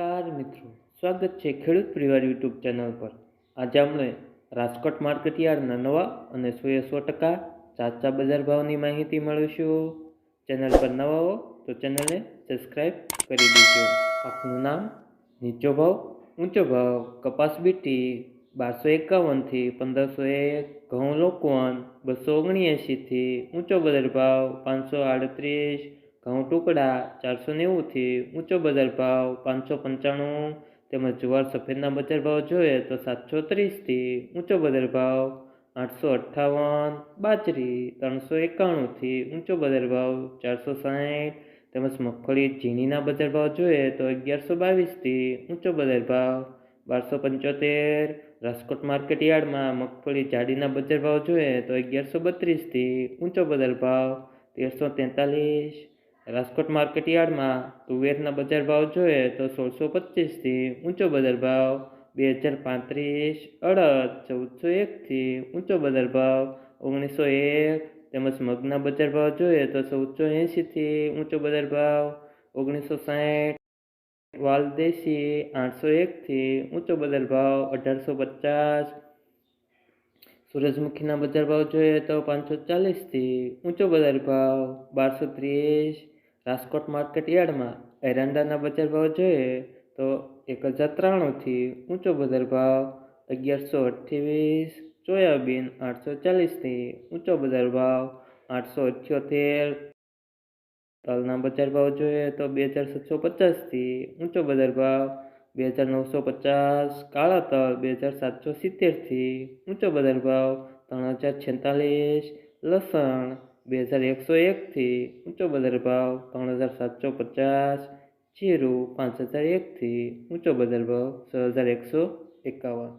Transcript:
નમસ્કાર મિત્રો, સ્વાગત છે ખેડૂત પરિવાર યુટ્યુબ ચેનલ પર. આજે આપણે રાજકોટ માર્કેટયાર્ડના નવા અને સો એ સો ટકા ચાચા બજાર ભાવની માહિતી મેળવીશું ચેનલ પર નવા હો તો ચેનલને સબસ્ક્રાઈબ કરી દેજો. આપનું નામ? નીચો ભાવ? ઊંચો ભાવ? કપાસ બીટી? બારસો એકાવનથી પંદરસો એક? ઘઉં લોકવન? બસો ઓગણએંશીથી ઊંચો બજાર ભાવ? પાંચસો આડત્રીસ? ઘઉં ટુકડા ચારસો નેવુંથી ઊંચો બજાર ભાવ પાંચસો પંચાણું તેમજ જુવાર સફેદના બજાર ભાવ જોઈએ તો સાતસો ત્રીસથી ઊંચો બજાર ભાવ આઠસો અઠ્ઠાવન, બાજરી ત્રણસો એકાણુંથી ઊંચો બજાર ભાવ ચારસો સાઠ તેમજ મગફળી ઝીણીના બજાર ભાવ જોઈએ તો અગિયારસો બાવીસથી ઊંચો બજાર ભાવ બારસો પંચોતેર, રાજકોટ માર્કેટ યાર્ડમાં મગફળી જાડીના બજાર ભાવ જોઈએ તો અગિયારસો બત્રીસથી ઊંચો બજાર ભાવ તેરસો તેતાલીસ રાજકોટ માર્કેટયાર્ડમાં તુવેરના બજાર ભાવ જોઈએ તો સોળસો પચીસથી ઊંચો બજાર ભાવ બે હજાર પાંત્રીસ અડદ ચૌદસો એકથી ઊંચો બજાર ભાવ ઓગણીસો એક તેમજ મગના બજાર ભાવ જોઈએ તો ચૌદસો એંશીથી ઊંચો બજાર ભાવ ઓગણીસો સાઠ વાલદેશી આઠસો એકથી ઊંચો બજાર ભાવ અઢારસો પચાસ સૂરજમુખીના બજાર ભાવ જોઈએ તો પાંચસો ચાલીસથી ઊંચો બજાર ભાવ બારસો ત્રીસ રાજકોટ માર્કેટ યાર્ડમાં એરંડાના બજાર ભાવ જોઈએ તો એક હજાર ત્રાણુંથી ઊંચો બજાર ભાવ અગિયારસો અઠ્યાવીસ, સોયાબીન આઠસો ચાલીસથી ઊંચો બજાર ભાવ આઠસો અઠ્યોતેર. તલના બજાર ભાવ જોઈએ તો બે હજાર સાતસો પચાસથી ઊંચો બજાર ભાવ બે હજાર નવસો પચાસ. કાળા તલ બે હજાર સાતસો સિત્તેરથી ઊંચો બજાર ભાવ ત્રણ હજાર છેતાલીસ. લસણ બે હજાર એકસો એકથી ઊંચો બજાર ભાવ ત્રણ હજાર સાતસો પચાસ, જીરું પાંચ હજાર એકથી ઊંચો બજાર ભાવ છ હજાર એકસો એકાવન.